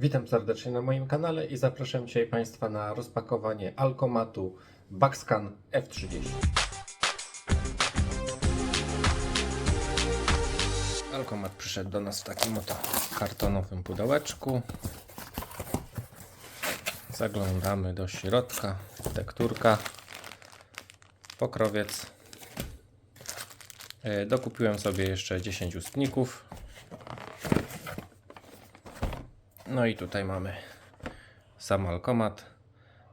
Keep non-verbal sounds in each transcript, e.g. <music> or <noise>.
Witam serdecznie na moim kanale i zapraszam dzisiaj Państwa na rozpakowanie Alkomatu Baxcan F30. Alkomat przyszedł do nas w takim oto kartonowym pudełeczku. Zaglądamy do środka. Tekturka, pokrowiec. E, Dokupiłem sobie jeszcze 10 ustników. No i tutaj mamy sam alkomat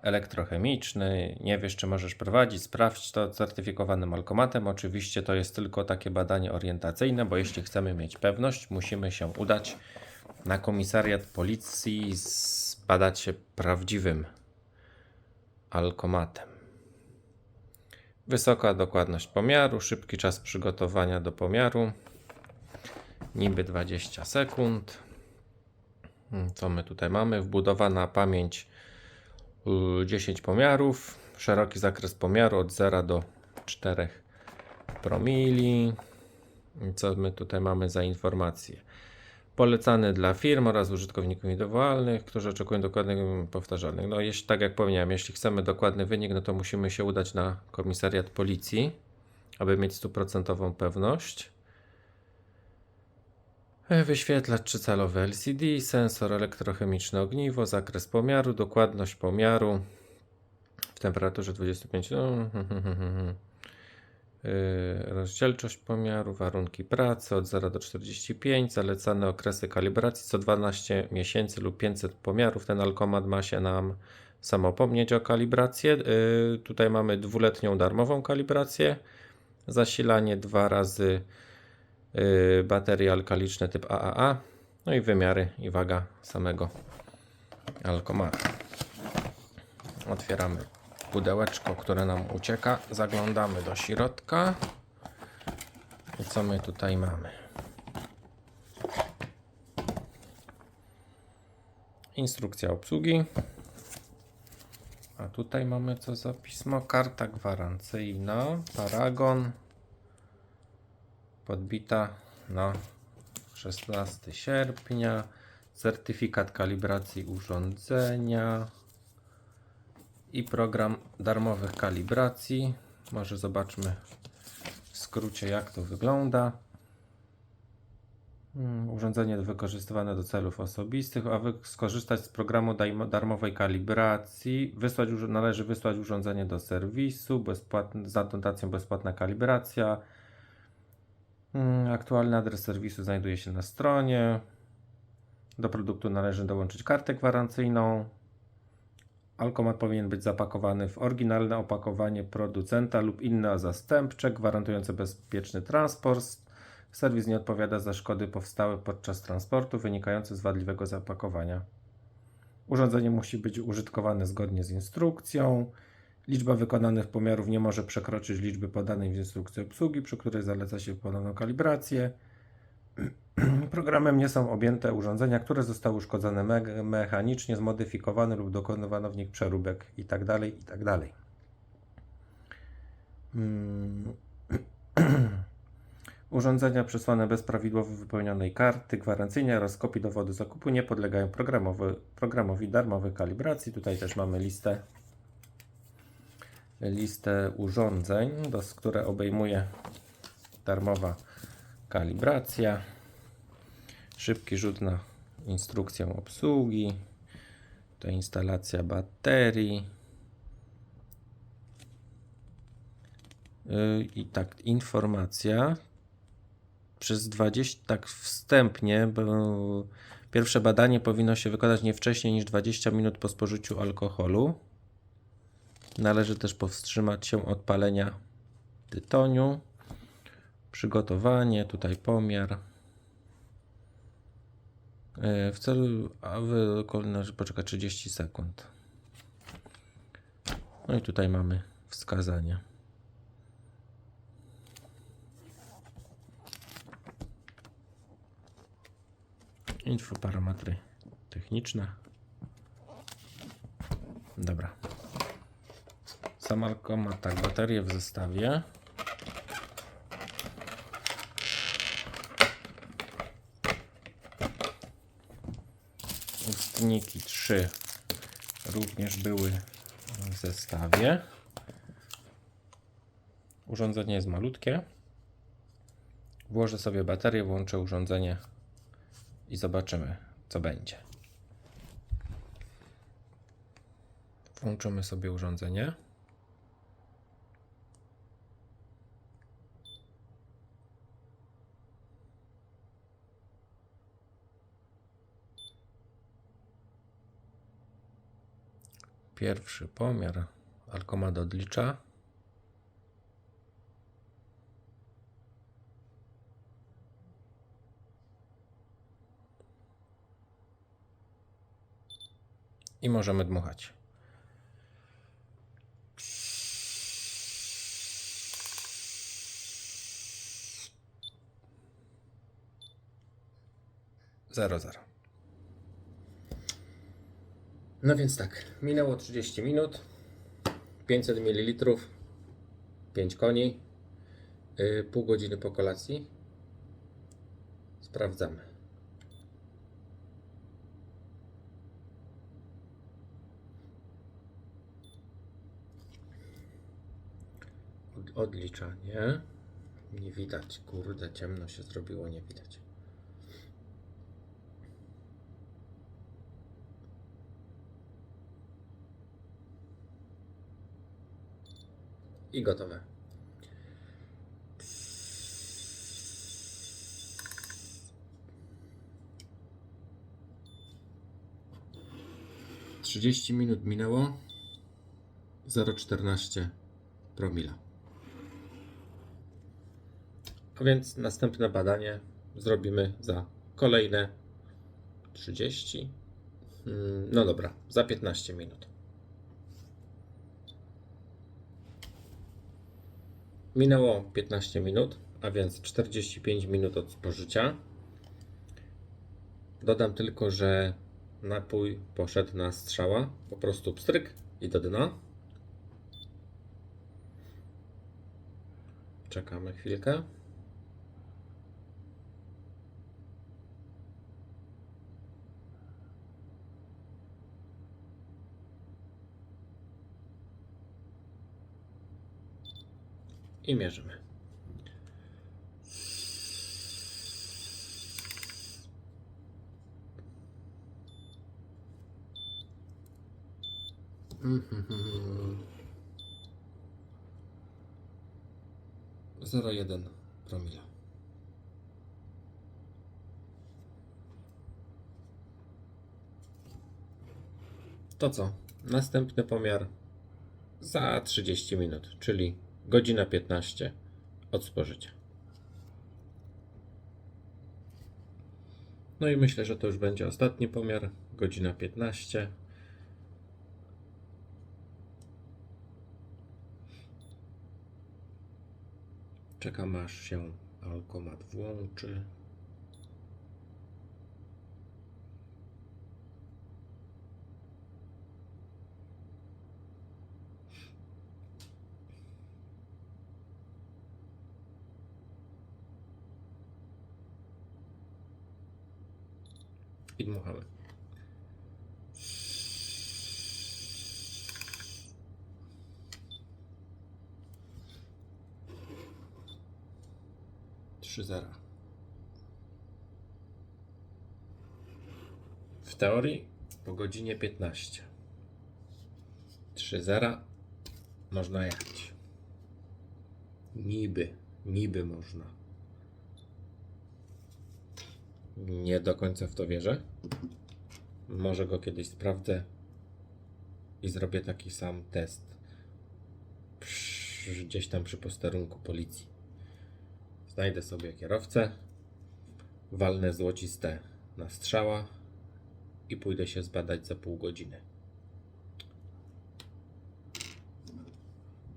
elektrochemiczny. Nie wiesz, czy możesz prowadzić, sprawdź to certyfikowanym alkomatem. Oczywiście to jest tylko takie badanie orientacyjne, bo jeśli chcemy mieć pewność, musimy się udać na komisariat policji, zbadać się prawdziwym alkomatem. Wysoka dokładność pomiaru, szybki czas przygotowania do pomiaru, niby 20 sekund. Hmm, Co my tutaj mamy? Wbudowana pamięć y, 10 pomiarów, szeroki zakres pomiaru od 0 do 4 promili. Co my tutaj mamy za informacje? Polecany dla firm oraz użytkowników indywidualnych, którzy oczekują dokładnych powtarzalnych. No, jeśli, tak jak powiedziałem, jeśli chcemy dokładny wynik, no to musimy się udać na komisariat policji, aby mieć stuprocentową pewność. Wyświetlacz trzycalowy LCD, sensor elektrochemiczny ogniwo, zakres pomiaru, dokładność pomiaru w temperaturze 25. No, hmm, hmm, hmm. Yy, Rozdzielczość pomiaru, warunki pracy od 0 do 45, zalecane okresy kalibracji co 12 miesięcy lub 500 pomiarów. Ten alkomat ma się nam samopomnieć o kalibrację. Yy, Tutaj mamy dwuletnią darmową kalibrację, zasilanie dwa razy baterie alkaliczne typ AAA, no i wymiary i waga samego alkomatu. Otwieramy pudełeczko, które nam ucieka. Zaglądamy do środka. I co my tutaj mamy? Instrukcja obsługi. A tutaj mamy co za pismo? Karta gwarancyjna, paragon, podbita na 16 sierpnia, certyfikat kalibracji urządzenia i program darmowych kalibracji. Może zobaczmy w skrócie, jak to wygląda. Hmm, Urządzenie wykorzystywane do celów osobistych. Aby skorzystać z programu darmowej kalibracji, wysłać, należy wysłać urządzenie do serwisu bezpłatny, z adnotacją bezpłatna kalibracja. Hmm, Aktualny adres serwisu znajduje się na stronie. Do produktu należy dołączyć kartę gwarancyjną. Alkomat powinien być zapakowany w oryginalne opakowanie producenta lub inne zastępcze, gwarantujące bezpieczny transport. Serwis nie odpowiada za szkody powstałe podczas transportu wynikające z wadliwego zapakowania. Urządzenie musi być użytkowane zgodnie z instrukcją. Liczba wykonanych pomiarów nie może przekroczyć liczby podanej w instrukcji obsługi, przy której zaleca się ponowną kalibrację. <clears throat> Programem nie są objęte urządzenia, które zostały uszkodzone me- mechanicznie, zmodyfikowane lub dokonywano w nich przeróbek itd. itd. Mm. Urządzenia przesłane bez prawidłowo wypełnionej karty gwarancyjnej oraz kopii dowodu zakupu nie podlegają programowi darmowej kalibracji. Tutaj też mamy listę, listę urządzeń, do, które obejmuje darmowa kalibracja. Szybki rzut na instrukcję obsługi. To instalacja baterii. Yy, I tak, informacja. Przez 20, tak wstępnie, bo pierwsze badanie powinno się wykonać nie wcześniej niż 20 minut po spożyciu alkoholu. Należy też powstrzymać się od palenia tytoniu. Przygotowanie, tutaj pomiar. E, W celu, a wykonać poczeka 30 sekund. No i tutaj mamy wskazania. Info parametry techniczne. Dobra. Sam alkomat, tak, baterie w zestawie. Ustniki 3 również były w zestawie. Urządzenie jest malutkie. Włożę sobie baterię, włączę urządzenie i zobaczymy, co będzie. Włączymy sobie urządzenie. Pierwszy pomiar alkomat odlicza. I możemy dmuchać. Zero, zero. No więc tak, minęło 30 minut, 500 ml, 5 koni, yy, pół godziny po kolacji. Sprawdzamy. Od- Odliczanie. Nie widać, kurde, ciemno się zrobiło, nie widać. I gotowe. Trzydzieści minut minęło. 0,14 promila. A więc następne badanie zrobimy za kolejne 30. Mm, No dobra, za 15 minut. Minęło 15 minut, a więc 45 minut od spożycia. Dodam tylko, że napój poszedł na strzała, po prostu pstryk i do dna. Czekamy chwilkę. I mierzymy. Zero jeden promila. To co? Następny pomiar za 30 minut, czyli godzina 15 od spożycia. No i myślę, że to już będzie ostatni pomiar, godzina 15. Czekam aż się alkomat włączy. I dmuchamy. Trzy zera. W teorii po godzinie 15. Trzy zera można jechać. Niby, niby można. Nie do końca w to wierzę. Może go kiedyś sprawdzę i zrobię taki sam test gdzieś tam przy posterunku policji. Znajdę sobie kierowcę, walnę złociste na strzała i pójdę się zbadać za pół godziny.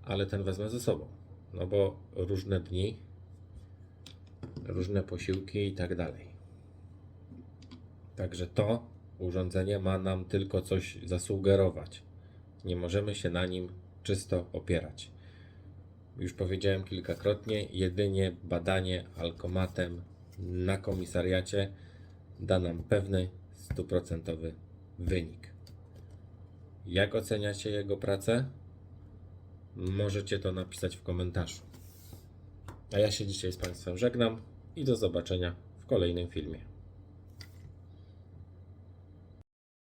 Ale ten wezmę ze sobą, no bo różne dni, różne posiłki i tak dalej. Także to urządzenie ma nam tylko coś zasugerować. Nie możemy się na nim czysto opierać. Już powiedziałem kilkakrotnie, jedynie badanie alkomatem na komisariacie da nam pewny stuprocentowy wynik. Jak oceniacie jego pracę? Możecie to napisać w komentarzu. A ja się dzisiaj z Państwem żegnam i do zobaczenia w kolejnym filmie.